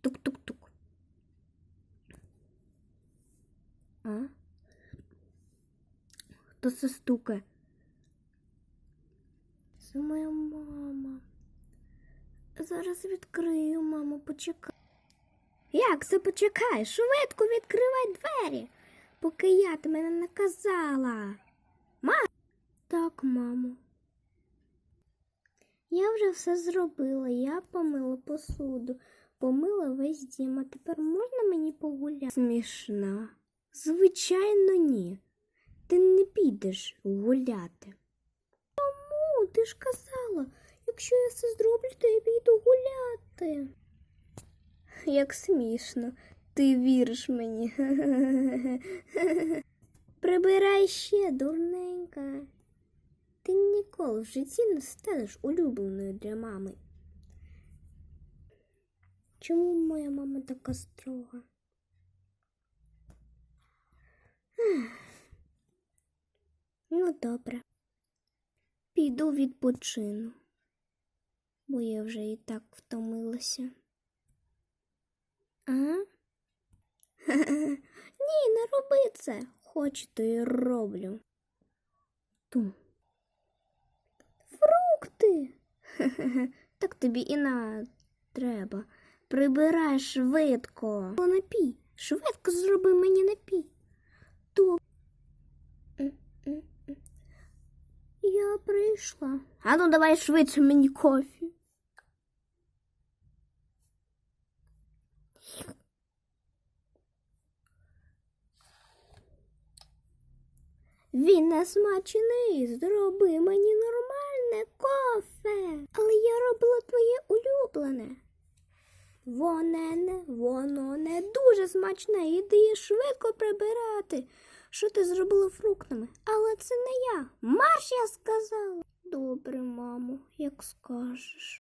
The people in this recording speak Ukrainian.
Тук-тук-тук. А? Хто це стукає? Це моя мама. Зараз відкрию, мамо, почекай. Як це почекай? Швидко відкривай двері, поки я тебе не наказала. Ма? Так, мамо. Я вже все зробила. Я помила посуду, помила весь дім, а тепер можна мені погуляти? Смішна. Звичайно, ні. Ти не підеш гуляти. Чому? Ти ж казала, якщо я все зроблю, то я піду гуляти. Як смішно, ти віриш мені. Прибирай ще, дурненька. Ніколи в житті не станеш улюбленою для мами. Чому моя мама така строга? Ну, добре. Піду відпочину, бо я вже і так втомилася. А? Ні, не роби це. Хочу, то і роблю. Ту. Фрукти. Так тобі і на треба. Прибирай швидко. Напій. Швидко зроби мені напій. То. Я прийшла. А ну давай швидше мені кофі. Він не смачний, зроби мені нормальне кофе. Але я робила твоє улюблене. Воно не, воно не дуже смачне. Іди швидко прибирати. Що ти зробила фруктами? Але це не я. Марш, я сказала. Добре, мамо, як скажеш.